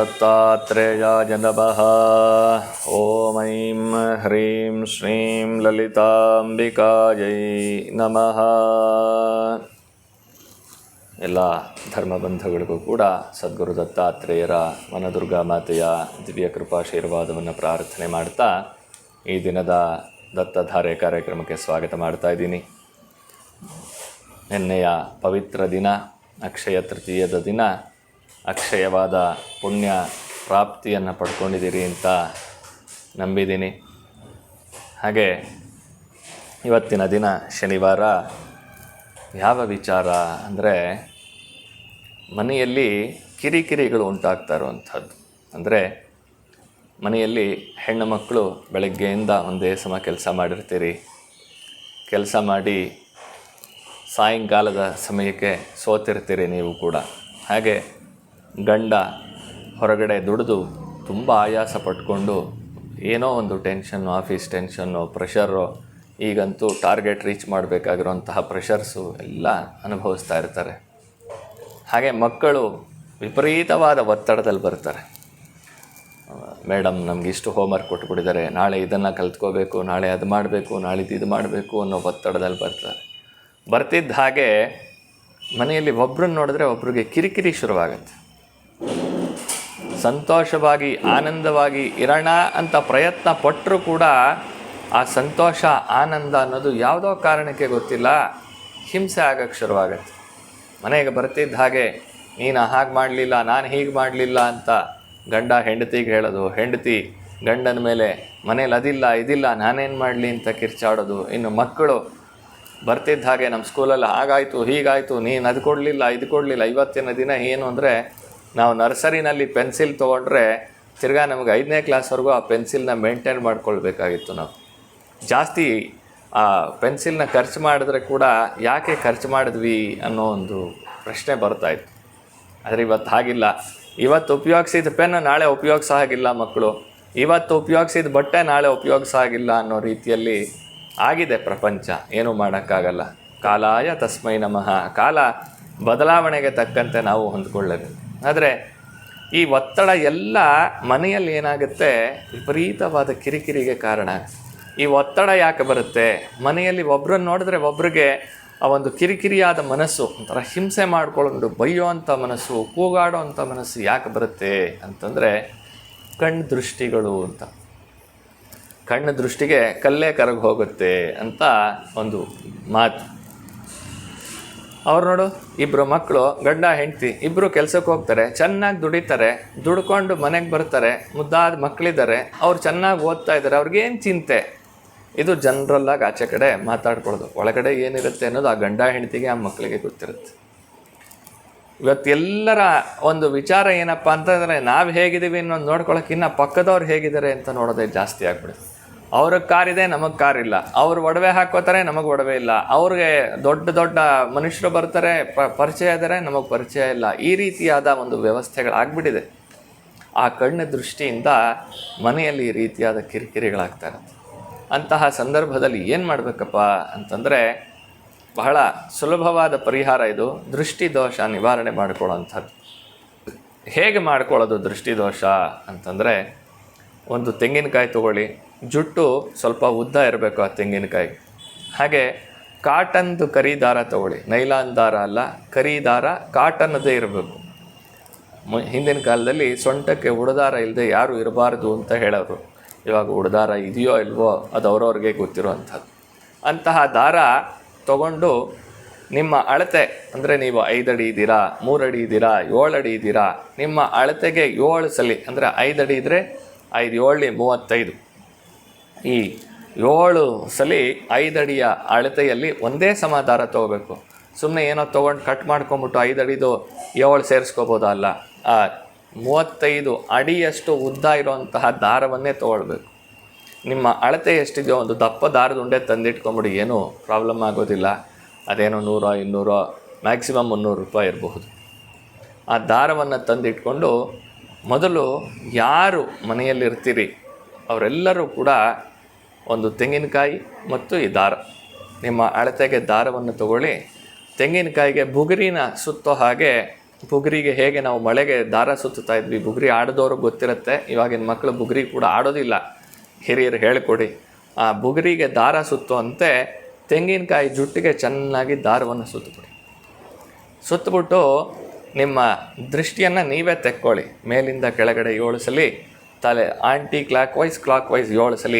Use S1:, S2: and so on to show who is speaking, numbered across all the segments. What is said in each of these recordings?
S1: सद्गुरुदत्तात्रेयाय नमः ॐ ऐं ह्रीं श्रीं ललिताम्बिकायै नमः ಎಲ್ಲ ಧರ್ಮಬಂಧುಗಳಿಗೂ ಕೂಡ ಸದ್ಗುರು ದತ್ತಾತ್ರೇಯರ ವನದುರ್ಗಾ ಮಾತೆಯ ದಿವ್ಯ ಕೃಪಾಶೀರ್ವಾದವನ್ನು ಪ್ರಾರ್ಥನೆ ಮಾಡ್ತಾ ಈ ದಿನದ ದತ್ತಧಾರೆ ಕಾರ್ಯಕ್ರಮಕ್ಕೆ ಸ್ವಾಗತ ಮಾಡ್ತಾ ಇದ್ದೀನಿ ನಿನ್ನೆಯ ಪವಿತ್ರ ದಿನ ಅಕ್ಷಯ ತೃತೀಯದ ದಿನ ಅಕ್ಷಯವಾದ ಪುಣ್ಯ ಪ್ರಾಪ್ತಿಯನ್ನು ಪಡ್ಕೊಂಡಿದ್ದೀರಿ ಅಂತ ನಂಬಿದ್ದೀನಿ. ಹಾಗೆ ಇವತ್ತಿನ ದಿನ ಶನಿವಾರ, ಯಾವ ವಿಚಾರ ಅಂದರೆ ಮನೆಯಲ್ಲಿ ಕಿರಿಕಿರಿಗಳು ಉಂಟಾಗ್ತಾ ಇರುವಂಥದ್ದು. ಅಂದರೆ ಮನೆಯಲ್ಲಿ ಹೆಣ್ಣು ಮಕ್ಕಳು ಬೆಳಗ್ಗೆಯಿಂದ ಒಂದೇ ಸಮ ಕೆಲಸ ಮಾಡಿರ್ತೀರಿ. ಕೆಲಸ ಮಾಡಿ ಸಾಯಂಕಾಲದ ಸಮಯಕ್ಕೆ ಸೋತಿರ್ತೀರಿ ನೀವು ಕೂಡ. ಹಾಗೆ ಗಂಡ ಹೊರಗಡೆ ದುಡಿದು ತುಂಬ ಆಯಾಸ ಪಟ್ಕೊಂಡು ಏನೋ ಒಂದು ಟೆನ್ಷನ್ನು, ಆಫೀಸ್ ಟೆನ್ಷನ್ನು, ಪ್ರೆಷರು, ಈಗಂತೂ ಟಾರ್ಗೆಟ್ ರೀಚ್ ಮಾಡಬೇಕಾಗಿರುವಂತಹ ಪ್ರೆಷರ್ಸು ಎಲ್ಲ ಅನುಭವಿಸ್ತಾ ಇರ್ತಾರೆ. ಹಾಗೆ ಮಕ್ಕಳು ವಿಪರೀತವಾದ ಒತ್ತಡದಲ್ಲಿ ಬರ್ತಾರೆ. ಮೇಡಮ್, ನಮಗೆ ಇಷ್ಟು ಹೋಮ್ವರ್ಕ್ ಕೊಟ್ಬಿಟ್ಟಿದ್ದಾರೆ. ನಾಳೆ ಇದನ್ನು ಕಲ್ತ್ಕೋಬೇಕು, ನಾಳೆ ಅದು ಮಾಡಬೇಕು, ನಾಳಿದ್ದು ಇದು ಮಾಡಬೇಕು ಅನ್ನೋ ಒತ್ತಡದಲ್ಲಿ ಬರ್ತಾರೆ. ಬರ್ತಿದ್ದ ಹಾಗೆ ಮನೆಯಲ್ಲಿ ಒಬ್ರನ್ನ ನೋಡಿದ್ರೆ ಒಬ್ರಿಗೆ ಕಿರಿಕಿರಿ ಶುರುವಾಗತ್ತೆ. ಸಂತೋಷವಾಗಿ, ಆನಂದವಾಗಿ ಇರೋಣ ಅಂತ ಪ್ರಯತ್ನ ಪಟ್ಟರೂ ಕೂಡ ಆ ಸಂತೋಷ, ಆನಂದ ಅನ್ನೋದು ಯಾವುದೋ ಕಾರಣಕ್ಕೆ ಗೊತ್ತಿಲ್ಲ. ಹಿಂಸೆ ಆಗಕ್ಕೆ ಶುರುವಾಗತ್ತೆ. ಮನೆಗೆ ಬರ್ತಿದ್ದ ಹಾಗೆ, ನೀನು ಹಾಗೆ ಮಾಡಲಿಲ್ಲ, ನಾನು ಹೀಗೆ ಮಾಡಲಿಲ್ಲ ಅಂತ ಗಂಡ ಹೆಂಡತಿಗೆ ಹೇಳೋದು. ಹೆಂಡತಿ ಗಂಡನ ಮೇಲೆ, ಮನೇಲಿ ಅದಿಲ್ಲ, ಇದಿಲ್ಲ, ನಾನೇನು ಮಾಡಲಿ ಅಂತ ಕಿರ್ಚಾಡೋದು. ಇನ್ನು ಮಕ್ಕಳು ಬರ್ತಿದ್ದ ಹಾಗೆ, ನಮ್ಮ ಸ್ಕೂಲಲ್ಲಿ ಹಾಗಾಯಿತು, ಹೀಗಾಯಿತು, ನೀನು ಅದು ಕೊಡಲಿಲ್ಲ ಇದು ಕೊಡಲಿಲ್ಲ ಇವತ್ತಿನ ದಿನ ಏನು? ಅಂದರೆ ನಾವು ನರ್ಸರಿನಲ್ಲಿ ಪೆನ್ಸಿಲ್ ತೊಗೊಂಡ್ರೆ ತಿರ್ಗಾ ನಮಗೆ ಐದನೇ ಕ್ಲಾಸ್ವರೆಗೂ ಆ ಪೆನ್ಸಿಲ್ನ ಮೇಂಟೈನ್ ಮಾಡ್ಕೊಳ್ಬೇಕಾಗಿತ್ತು ನಾವು. ಜಾಸ್ತಿ, ಆ ಪೆನ್ಸಿಲ್ನ ಖರ್ಚು ಮಾಡಿದ್ರೆ ಕೂಡ ಯಾಕೆ ಖರ್ಚು ಮಾಡಿದ್ವಿ ಅನ್ನೋ ಒಂದು ಪ್ರಶ್ನೆ ಬರ್ತಾಯಿತ್ತು ಆದರೆ ಇವತ್ತು ಹಾಗಿಲ್ಲ. ಇವತ್ತು ಉಪಯೋಗಿಸಿದ ಪೆನ್ ನಾಳೆ ಉಪಯೋಗಿಸ ಹಾಗಿಲ್ಲ ಮಕ್ಕಳು. ಇವತ್ತು ಉಪಯೋಗಿಸಿದ ಬಟ್ಟೆ ನಾಳೆ ಉಪಯೋಗಿಸ ಹಾಗಿಲ್ಲ ಅನ್ನೋ ರೀತಿಯಲ್ಲಿ ಆಗಿದೆ ಪ್ರಪಂಚ. ಏನೂ ಮಾಡೋಕ್ಕಾಗಲ್ಲ. ಕಾಲಾಯ ತಸ್ಮೈ ನಮಃ. ಕಾಲ ಬದಲಾವಣೆಗೆ ತಕ್ಕಂತೆ ನಾವು ಹೊಂದ್ಕೊಳ್ಳಬೇಕು. ಆದರೆ ಈ ಒತ್ತಡ ಎಲ್ಲ ಮನೆಯಲ್ಲಿ ಏನಾಗುತ್ತೆ? ವಿಪರೀತವಾದ ಕಿರಿಕಿರಿಗೆ ಕಾರಣ. ಈ ಒತ್ತಡ ಯಾಕೆ ಬರುತ್ತೆ? ಮನೆಯಲ್ಲಿ ಒಬ್ಬರನ್ನು ನೋಡಿದ್ರೆ ಒಬ್ರಿಗೆ ಆ ಒಂದು ಕಿರಿಕಿರಿಯಾದ ಮನಸ್ಸು, ಒಂಥರ ಹಿಂಸೆ ಮಾಡಿಕೊಂಡು ಬೈಯೋವಂಥ ಮನಸ್ಸು ಕೂಗಾಡೋ ಅಂಥ ಮನಸ್ಸು ಯಾಕೆ ಬರುತ್ತೆ ಅಂತಂದರೆ ಕಣ್ಣು ದೃಷ್ಟಿಗಳು ಅಂತ. ಕಣ್ಣು ದೃಷ್ಟಿಗೆ ಕಲ್ಲೇ ಕರಗಿ ಹೋಗುತ್ತೆ ಅಂತ ಒಂದು ಮಾತು. ಅವ್ರು ನೋಡು ಇಬ್ಬರು ಮಕ್ಕಳು ಗಂಡ, ಹೆಂಡತಿ ಇಬ್ಬರು ಕೆಲಸಕ್ಕೆ ಹೋಗ್ತಾರೆ, ಚೆನ್ನಾಗಿ ದುಡಿತಾರೆ, ದುಡ್ಕೊಂಡು ಮನೆಗೆ ಬರ್ತಾರೆ, ಮುದ್ದಾದ ಮಕ್ಕಳಿದ್ದಾರೆ ಅವ್ರು ಚೆನ್ನಾಗಿ ಓದ್ತಾ ಇದ್ದಾರೆ ಅವ್ರಿಗೇನು ಚಿಂತೆ? ಇದು ಜನರಲ್ಲಾಗಿ ಆಚೆ ಕಡೆ ಮಾತಾಡ್ಕೊಳ್ಳೋದು ಒಳಗಡೆ ಏನಿರುತ್ತೆ ಅನ್ನೋದು ಆ ಗಂಡ, ಹೆಂಡತಿಗೆ, ಆ ಮಕ್ಕಳಿಗೆ ಗೊತ್ತಿರುತ್ತೆ. ಇವತ್ತು ಎಲ್ಲರ ಒಂದು ವಿಚಾರ ಏನಪ್ಪ ಅಂತಂದರೆ ನಾವು ಹೇಗಿದ್ದೀವಿ ಅನ್ನೋದು ನೋಡ್ಕೊಳ್ಳೋಕ್ಕಿನ್ನ ಪಕ್ಕದವ್ರು ಹೇಗಿದ್ದಾರೆ ಅಂತ ನೋಡೋದೇ ಜಾಸ್ತಿ ಆಗ್ಬಿಡುತ್ತೆ. ಅವ್ರಿಗೆ ಕಾರಿದೆ ನಮಗೆ ಕಾರಿಲ್ಲ ಅವ್ರು ಒಡವೆ ಹಾಕೋತಾರೆ ನಮಗೆ ಒಡವೆ ಇಲ್ಲ. ಅವ್ರಿಗೆ ದೊಡ್ಡ ದೊಡ್ಡ ಮನುಷ್ಯರು ಬರ್ತಾರೆ, ಪ, ಪರಿಚಯ ಇದ್ದಾರೆ ನಮಗೆ ಪರಿಚಯ ಇಲ್ಲ. ಈ ರೀತಿಯಾದ ಒಂದು ವ್ಯವಸ್ಥೆಗಳಾಗ್ಬಿಟ್ಟಿದೆ. ಆ ಕಣ್ಣ ದೃಷ್ಟಿಯಿಂದ ಮನೆಯಲ್ಲಿ ಈ ರೀತಿಯಾದ ಕಿರಿಕಿರಿಗಳಾಗ್ತಾ ಇರುತ್ತೆ ಅಂತಹ ಸಂದರ್ಭದಲ್ಲಿ ಏನು ಮಾಡಬೇಕಪ್ಪ ಅಂತಂದರೆ, ಬಹಳ ಸುಲಭವಾದ ಪರಿಹಾರ ಇದು. ದೃಷ್ಟಿ ದೋಷ ನಿವಾರಣೆ ಮಾಡಿಕೊಳ್ಳೋಂಥದ್ದು ಹೇಗೆ ಮಾಡ್ಕೊಳ್ಳೋದು ದೃಷ್ಟಿ ದೋಷ ಅಂತಂದರೆ, ಒಂದು ತೆಂಗಿನಕಾಯಿ ತೊಗೊಳ್ಳಿ ಜುಟ್ಟು ಸ್ವಲ್ಪ ಉದ್ದ ಇರಬೇಕು ಆ ತೆಂಗಿನಕಾಯಿ. ಹಾಗೆ ಕಾಟನ್ದು ಕರಿ ದಾರ ತಗೊಳ್ಳಿ. ನೈಲಾನ್ ದಾರ ಅಲ್ಲ, ಕರಿ ದಾರ ಕಾಟನ್ನದೇ ಇರಬೇಕು. ಹಿಂದಿನ ಕಾಲದಲ್ಲಿ ಸೊಂಟಕ್ಕೆ ಉಡದಾರ ಇಲ್ಲದೆ ಯಾರು ಇರಬಾರ್ದು ಅಂತ ಹೇಳೋರು. ಇವಾಗ ಉಡದಾರ ಇದೆಯೋ ಇಲ್ವೋ ಅದು ಅವರವ್ರಿಗೆ ಗೊತ್ತಿರುವಂಥದ್ದು. ಅಂತಹ ದಾರ ತಗೊಂಡು ನಿಮ್ಮ ಅಳತೆ, ಅಂದರೆ ನೀವು ಐದಡಿ ಇದ್ದೀರಾ, ಮೂರಡಿ ಇದ್ದೀರಾ, ಏಳಡಿ ಇದ್ದೀರಾ, ನಿಮ್ಮ ಅಳತೆಗೆ ಏಳು ಸಲಿ, ಅಂದರೆ ಐದಡಿ ಇದ್ದರೆ ಐದು ಏಳು ಮೂವತ್ತೈದು. ಈ ಏಳು ಸಲಿ ಐದಡಿಯ ಅಳತೆಯಲ್ಲಿ ಒಂದೇ ಸಮ ದಾರ ತೊಗೋಬೇಕು. ಸುಮ್ಮನೆ ಏನೋ ತೊಗೊಂಡು ಕಟ್ ಮಾಡ್ಕೊಂಬಿಟ್ಟು ಐದಡಿದು ಏಳು ಸೇರಿಸ್ಕೋಬೋದಲ್ಲ ಆ ಮೂವತ್ತೈದು ಅಡಿಯಷ್ಟು ಉದ್ದ ಇರುವಂತಹ ದಾರವನ್ನೇ ತೊಗೊಳ್ಬೇಕು. ನಿಮ್ಮ ಅಳತೆ ಎಷ್ಟಿದೆಯೋ ಒಂದು ದಪ್ಪ ದಾರದ ಉಂಡೆ ತಂದಿಟ್ಕೊಂಬಿಡಿ, ಏನೂ ಪ್ರಾಬ್ಲಮ್ ಆಗೋದಿಲ್ಲ. ಅದೇನೋ ನೂರೋ, ಇನ್ನೂರೋ ಮ್ಯಾಕ್ಸಿಮಮ್ ಮುನ್ನೂರು ರೂಪಾಯಿ ಇರಬಹುದು. ಆ ದಾರವನ್ನು ತಂದಿಟ್ಕೊಂಡು ಮೊದಲು ಯಾರು ಮನೆಯಲ್ಲಿರ್ತೀರಿ, ಅವರೆಲ್ಲರೂ ಕೂಡ ಒಂದು ತೆಂಗಿನಕಾಯಿ ಮತ್ತು ಈ ದಾರ. ನಿಮ್ಮ ಅಳತೆಗೆ ದಾರವನ್ನು ತಗೊಳ್ಳಿ. ತೆಂಗಿನಕಾಯಿಗೆ ಬುಗುರಿನ ಸುತ್ತೋ ಹಾಗೆ ಬುಗುರಿಗೆ ಹೇಗೆ ನಾವು ಮಳೆಗೆ ದಾರ ಸುತ್ತುತ್ತಾ ಇದ್ವಿ, ಬುಗುರಿ ಆಡದವರು ಗೊತ್ತಿರುತ್ತೆ. ಇವಾಗಿನ ಮಕ್ಕಳು ಬುಗುರಿ ಕೂಡ ಆಡೋದಿಲ್ಲ. ಹಿರಿಯರು ಹೇಳಿಕೊಡಿ. ಆ ಬುಗುರಿಗೆ ದಾರ ಸುತ್ತುವಂತೆ ತೆಂಗಿನಕಾಯಿ ಜುಟ್ಟಿಗೆ ಚೆನ್ನಾಗಿ ದಾರವನ್ನು ಸುತ್ತಬಿಡಿ ಸುತ್ತಬಿಟ್ಟು ನಿಮ್ಮ ದೃಷ್ಟಿಯನ್ನು ನೀವೇ ತೆಕ್ಕೊಳ್ಳಿ. ಮೇಲಿಂದ ಕೆಳಗಡೆ ಏಳು ಸಲಿ, ತಲೆ anticlockwise clockwise ಏಳು ಸಲ.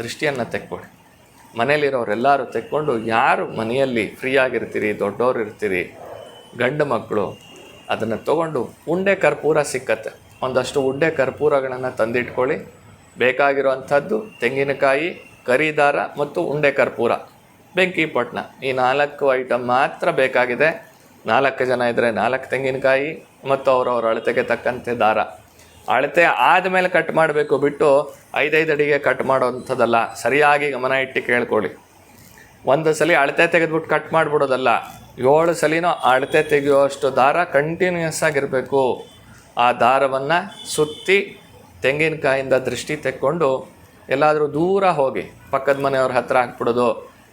S1: ದೃಷ್ಟಿಯನ್ನು ತೆಕ್ಕೊಳ್ಳಿ ಮನೆಯಲ್ಲಿರೋರೆಲ್ಲರೂ ತೆಕ್ಕೊಂಡು ಯಾರು ಮನೆಯಲ್ಲಿ ಫ್ರೀಯಾಗಿರ್ತೀರಿ ದೊಡ್ಡವರು ಇರ್ತೀರಿ, ಗಂಡು ಮಕ್ಕಳು, ಅದನ್ನು ತೊಗೊಂಡು ಉಂಡೆ ಕರ್ಪೂರ ಸಿಕ್ಕತ್ತೆ. ಒಂದಷ್ಟು ಉಂಡೆ ಕರ್ಪೂರಗಳನ್ನು ತಂದಿಟ್ಕೊಳ್ಳಿ. ಬೇಕಾಗಿರುವಂಥದ್ದು ತೆಂಗಿನಕಾಯಿ, ಕರಿದಾರ ಮತ್ತು ಉಂಡೆ ಕರ್ಪೂರ. ಬೆಂಕಿ ಪಟ್ನ ಈ ನಾಲ್ಕು ಐಟಮ್ ಮಾತ್ರ ಬೇಕಾಗಿದೆ. ನಾಲ್ಕು ಜನ ಇದ್ದರೆ ನಾಲ್ಕು ತೆಂಗಿನಕಾಯಿ ಮತ್ತು ಅವರವರ ಅಳತೆಗೆ ತಕ್ಕಂತೆ ದಾರ. ಅಳತೆ ಆದಮೇಲೆ ಕಟ್ ಮಾಡಬೇಕು ಬಿಟ್ಟು ಐದೈದು ಅಡಿಗೆ ಕಟ್ ಮಾಡೋವಂಥದ್ದಲ್ಲ. ಸರಿಯಾಗಿ ಗಮನ ಇಟ್ಟು ಕೇಳ್ಕೊಳ್ಳಿ. ಒಂದು ಸಲ ಅಳತೆ ತೆಗೆದ್ಬಿಟ್ಟು ಕಟ್ ಮಾಡಿಬಿಡೋದಲ್ಲ. ಏಳು ಸಲಿನೂ ಅಳತೆ ತೆಗೆಯುವಷ್ಟು ದಾರ ಕಂಟಿನ್ಯೂಯಸ್ ಆಗಿರಬೇಕು. ಆ ದಾರವನ್ನು ಸುತ್ತಿ ತೆಂಗಿನಕಾಯಿಂದ ದೃಷ್ಟಿ ತೆಕ್ಕೊಂಡು ಎಲ್ಲಾದರೂ ದೂರ ಹೋಗಿ ಪಕ್ಕದ ಮನೆಯವ್ರ ಹತ್ರ ಹಾಕ್ಬಿಡೋದು,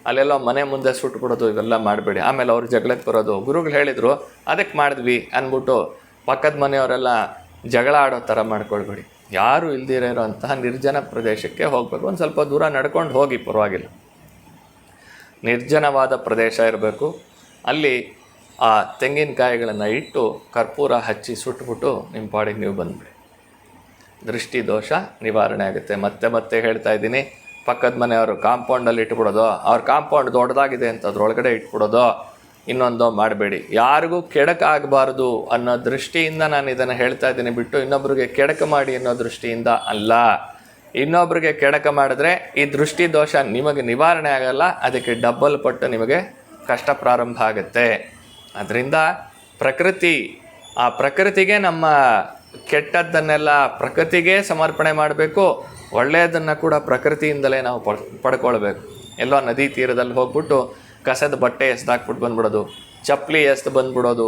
S1: ಅಲ್ಲೆಲ್ಲ ಮನೆ ಮುಂದೆ ಸುಟ್ಬಿಡೋದು, ಇವೆಲ್ಲ ಮಾಡಬೇಡಿ. ಆಮೇಲೆ ಅವ್ರು ಜಗಳಕ್ಕೆ ಬರೋದು. ಗುರುಗಳು ಹೇಳಿದರು, ಅದಕ್ಕೆ ಮಾಡಿದ್ವಿ ಅಂದ್ಬಿಟ್ಟು ಪಕ್ಕದ ಮನೆಯವರೆಲ್ಲ ಜಗಳ ಆಡೋ ಥರ ಮಾಡ್ಕೊಳ್ಬೇಡಿ. ಯಾರು ಇಲ್ದಿರೋ ಇರೋಂತಹ ನಿರ್ಜನ ಪ್ರದೇಶಕ್ಕೆ ಹೋಗಬೇಕು. ಒಂದು ಸ್ವಲ್ಪ ದೂರ ನಡ್ಕೊಂಡು ಹೋಗಿ, ಪರವಾಗಿಲ್ಲ. ನಿರ್ಜನವಾದ ಪ್ರದೇಶ ಇರಬೇಕು. ಅಲ್ಲಿ ಆ ತೆಂಗಿನಕಾಯಿಗಳನ್ನು ಇಟ್ಟು ಕರ್ಪೂರ ಹಚ್ಚಿ ಸುಟ್ಬಿಟ್ಟು ನಿಮ್ಮ ಪಾಡಿಗೆ ನೀವು ಬಂದ್ಬಿಡಿ. ದೃಷ್ಟಿ ದೋಷ ನಿವಾರಣೆ ಆಗುತ್ತೆ. ಮತ್ತೆ ಮತ್ತೆ ಹೇಳ್ತಾ ಇದ್ದೀನಿ. ಪಕ್ಕದ ಮನೆಯವರು ಕಾಂಪೌಂಡಲ್ಲಿ ಇಟ್ಬಿಡೋದು, ಅವ್ರ ಕಾಂಪೌಂಡ್ ದೊಡ್ಡದಾಗಿದೆ ಅಂತ ಅದರೊಳಗಡೆ ಇಟ್ಬಿಡೋದು. ಇನ್ನೊಂದು ಮಾಡಬೇಡಿ. ಯಾರಿಗೂ ಕೆಡಕಾಗಬಾರ್ದು ಅನ್ನೋ ದೃಷ್ಟಿಯಿಂದ ನಾನು ಇದನ್ನು ಹೇಳ್ತಾ ಇದ್ದೀನಿ. ಬಿಟ್ಟು ಇನ್ನೊಬ್ರಿಗೆ ಕೆಡಕ ಮಾಡಿ ಅನ್ನೋ ದೃಷ್ಟಿಯಿಂದ ಅಲ್ಲ. ಇನ್ನೊಬ್ರಿಗೆ ಕೆಡಕ ಮಾಡಿದ್ರೆ ಈ ದೃಷ್ಟಿ ದೋಷ ನಿಮಗೆ ನಿವಾರಣೆ ಆಗಲ್ಲ. ಅದಕ್ಕೆ ಡಬ್ಬಲ್ ಪಟ್ಟು ನಿಮಗೆ ಕಷ್ಟ ಪ್ರಾರಂಭ ಆಗುತ್ತೆ. ಅದರಿಂದ ಪ್ರಕೃತಿ, ಆ ಪ್ರಕೃತಿಗೆ ನಮ್ಮ ಕೆಟ್ಟದ್ದನ್ನೆಲ್ಲ ಪ್ರಕೃತಿಗೆ ಸಮರ್ಪಣೆ ಮಾಡಬೇಕು. ಒಳ್ಳೆಯದನ್ನು ಕೂಡ ಪ್ರಕೃತಿಯಿಂದಲೇ ನಾವು ಪಡ್, ಪಡ್ಕೊಳ್ಬೇಕು. ಎಲ್ಲೋ ನದಿ ತೀರದಲ್ಲಿ ಹೋಗ್ಬಿಟ್ಟು ಕಸದ ಬಟ್ಟೆ ಎಸ್ದಾಕ್ಬಿಟ್ಟು ಬಂದ್ಬಿಡೋದು, ಚಪ್ಪಲಿ ಎಸ್ದು ಬಂದ್ಬಿಡೋದು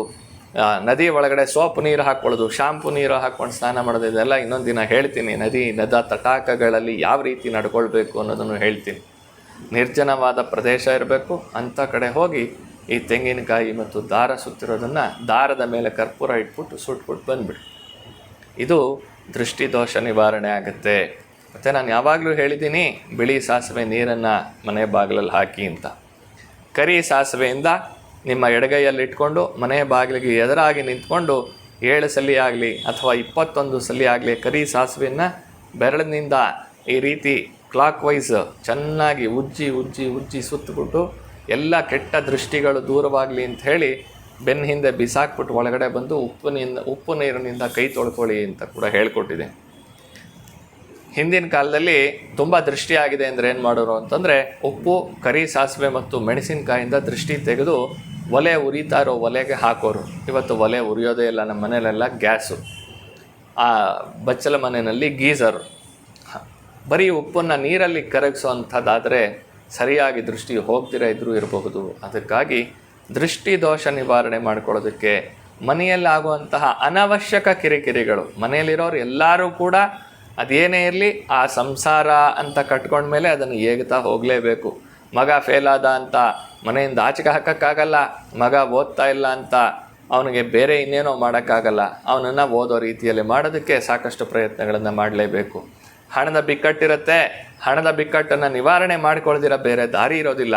S1: ನದಿ ಒಳಗಡೆ ಸೋಪ್ ನೀರು ಹಾಕ್ಕೊಳ್ಳೋದು, ಶಾಂಪು ನೀರು ಹಾಕ್ಕೊಂಡು ಸ್ನಾನ ಮಾಡೋದು, ಇದೆಲ್ಲ ಇನ್ನೊಂದು ದಿನ ಹೇಳ್ತೀನಿ. ನದಿ, ನದ, ತಟಾಕಗಳಲ್ಲಿ ಯಾವ ರೀತಿ ನಡ್ಕೊಳ್ಬೇಕು ಅನ್ನೋದನ್ನು ಹೇಳ್ತೀನಿ. ನಿರ್ಜನವಾದ ಪ್ರದೇಶ ಇರಬೇಕು. ಅಂಥ ಕಡೆ ಹೋಗಿ ಈ ತೆಂಗಿನಕಾಯಿ ಮತ್ತು ದಾರ ಸುತ್ತಿರೋದನ್ನು ದಾರದ ಮೇಲೆ ಕರ್ಪೂರ ಇಟ್ಬಿಟ್ಟು ಸುಟ್ಬಿಟ್ಟು ಬಂದ್ಬಿಡಿ. ಇದು ದೃಷ್ಟಿದೋಷ ನಿವಾರಣೆ ಆಗುತ್ತೆ. ಮತ್ತು ನಾನು ಯಾವಾಗಲೂ ಹೇಳಿದ್ದೀನಿ, ಬಿಳಿ ಸಾಸಿವೆ ನೀರನ್ನು ಮನೆ ಬಾಗಿಲಲ್ಲಿ ಹಾಕಿ ಅಂತ. ಕರಿ ಸಾಸಿವೆಯಿಂದ ನಿಮ್ಮ ಎಡಗೈಯಲ್ಲಿ ಇಟ್ಕೊಂಡು ಮನೆಯ ಬಾಗಿಲಿಗೆ ಎದುರಾಗಿ ನಿಂತ್ಕೊಂಡು ಏಳು ಸಲಿ ಆಗಲಿ ಅಥವಾ ಇಪ್ಪತ್ತೊಂದು ಸಲಿ ಆಗಲಿ ಕರಿ ಸಾಸಿವೆಯನ್ನು ಬೆರಳಿನಿಂದ ಈ ರೀತಿ ಕ್ಲಾಕ್ ವೈಸ್ ಚೆನ್ನಾಗಿ ಉಜ್ಜಿ ಉಜ್ಜಿ ಉಜ್ಜಿ ಸುತ್ತಬಿಟ್ಟು ಎಲ್ಲ ಕೆಟ್ಟ ದೃಷ್ಟಿಗಳು ದೂರವಾಗಲಿ ಅಂತ ಹೇಳಿ ಬೆನ್ನ ಹಿಂದೆ ಬಿಸಾಕ್ಬಿಟ್ಟು ಒಳಗಡೆ ಬಂದು ಉಪ್ಪಿನಿಂದ, ಉಪ್ಪು ನೀರಿನಿಂದ ಕೈ ತೊಳ್ಕೊಳ್ಳಿ ಅಂತ ಕೂಡ ಹೇಳ್ಕೊಟ್ಟಿದೆ. ಹಿಂದಿನ ಕಾಲದಲ್ಲಿ ತುಂಬ ದೃಷ್ಟಿಯಾಗಿದೆ ಅಂದರೆ ಏನು ಮಾಡೋರು ಅಂತಂದರೆ ಉಪ್ಪು, ಕರಿ, ಸಾಸಿವೆ ಮತ್ತು ಮೆಣಸಿನಕಾಯಿಂದ ದೃಷ್ಟಿ ತೆಗೆದು ಒಲೆ ಉರಿತಾ ಇರೋ ಒಲೆಗೆ ಹಾಕೋರು. ಇವತ್ತು ಒಲೆ ಉರಿಯೋದೇ ಇಲ್ಲ, ನಮ್ಮ ಮನೆಯಲ್ಲೆಲ್ಲ ಗ್ಯಾಸು. ಆ ಬಚ್ಚಲ ಮನೆಯಲ್ಲಿ ಗೀಸರು. ಹ. ಬರೀ ಉಪ್ಪನ್ನು ನೀರಲ್ಲಿ ಕರಗಿಸೋವಂಥದ್ದಾದರೆ ಸರಿಯಾಗಿ ದೃಷ್ಟಿ ಹೋಗ್ದಿರ ಇದ್ರೂ ಇರಬಹುದು. ಅದಕ್ಕಾಗಿ ದೃಷ್ಟಿ ದೋಷ ನಿವಾರಣೆ ಮಾಡ್ಕೊಳ್ಳೋದಕ್ಕೆ ಮನೆಯಲ್ಲಾಗುವಂತಹ ಅನವಶ್ಯಕ ಕಿರಿಕಿರಿಗಳು, ಮನೆಯಲ್ಲಿರೋರು ಎಲ್ಲರೂ ಕೂಡ ಅದೇನೇ ಇರಲಿ, ಆ ಸಂಸಾರ ಅಂತ ಕಟ್ಕೊಂಡ್ಮೇಲೆ ಅದನ್ನು ಏಗ್ತಾ ಹೋಗಲೇಬೇಕು. ಮಗ ಫೇಲ್ ಆದ ಅಂತ, ಮನೆಯಿಂದ ಆಚೆಗೆ ಹಾಕೋಕ್ಕಾಗಲ್ಲ, ಮಗ ಓದ್ತಾ ಇಲ್ಲ ಅಂತ, ಅವನಿಗೆ ಬೇರೆ ಇನ್ನೇನೋ ಮಾಡೋಕ್ಕಾಗಲ್ಲ, ಅವನನ್ನು ಓದೋ ರೀತಿಯಲ್ಲಿ ಮಾಡೋದಕ್ಕೆ ಸಾಕಷ್ಟು ಪ್ರಯತ್ನಗಳನ್ನು ಮಾಡಲೇಬೇಕು. ಹಣದ ಬಿಕ್ಕಟ್ಟಿರುತ್ತೆ, ಹಣದ ಬಿಕ್ಕಟ್ಟನ್ನು ನಿವಾರಣೆ ಮಾಡ್ಕೊಳ್ದಿರ ಬೇರೆ ದಾರಿ ಇರೋದಿಲ್ಲ.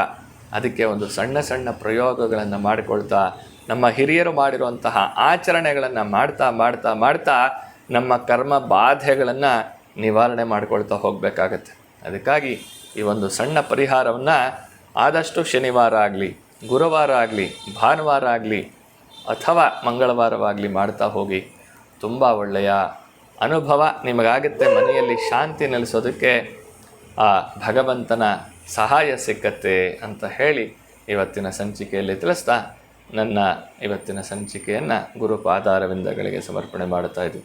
S1: ಅದಕ್ಕೆ ಒಂದು ಸಣ್ಣ ಸಣ್ಣ ಪ್ರಯೋಗಗಳನ್ನು ಮಾಡಿಕೊಳ್ತಾ, ನಮ್ಮ ಹಿರಿಯರು ಮಾಡಿರುವಂತಹ ಆಚರಣೆಗಳನ್ನು ಮಾಡ್ತಾ ಮಾಡ್ತಾ ಮಾಡ್ತಾ ನಮ್ಮ ಕರ್ಮ ಬಾಧೆಗಳನ್ನು ನಿವಾರಣೆ ಮಾಡಿಕೊಳ್ತಾ ಹೋಗಬೇಕಾಗತ್ತೆ. ಅದಕ್ಕಾಗಿ ಈ ಒಂದು ಸಣ್ಣ ಪರಿಹಾರವನ್ನು ಆದಷ್ಟು ಶನಿವಾರ ಆಗಲಿ, ಗುರುವಾರ ಆಗಲಿ, ಭಾನುವಾರ ಆಗಲಿ, ಅಥವಾ ಮಂಗಳವಾರವಾಗಲಿ ಮಾಡ್ತಾ ಹೋಗಿ ತುಂಬ ಒಳ್ಳೆಯ ಅನುಭವ ನಿಮಗಾಗುತ್ತೆ. ಮನೆಯಲ್ಲಿ ಶಾಂತಿ ನೆಲೆಸೋದಕ್ಕೆ ಆ ಭಗವಂತನ ಸಹಾಯ ಸಿಕ್ಕತ್ತೆ ಅಂತ ಹೇಳಿ ಇವತ್ತಿನ ಸಂಚಿಕೆಯಲ್ಲಿ ತಿಳಿಸ್ತಾ ನನ್ನ ಇವತ್ತಿನ ಸಂಚಿಕೆಯನ್ನು ಗುರುಪಾದಾರವಿಂದಗಳಿಗೆ ಸಮರ್ಪಣೆ ಮಾಡ್ತಾ ಇದ್ವಿ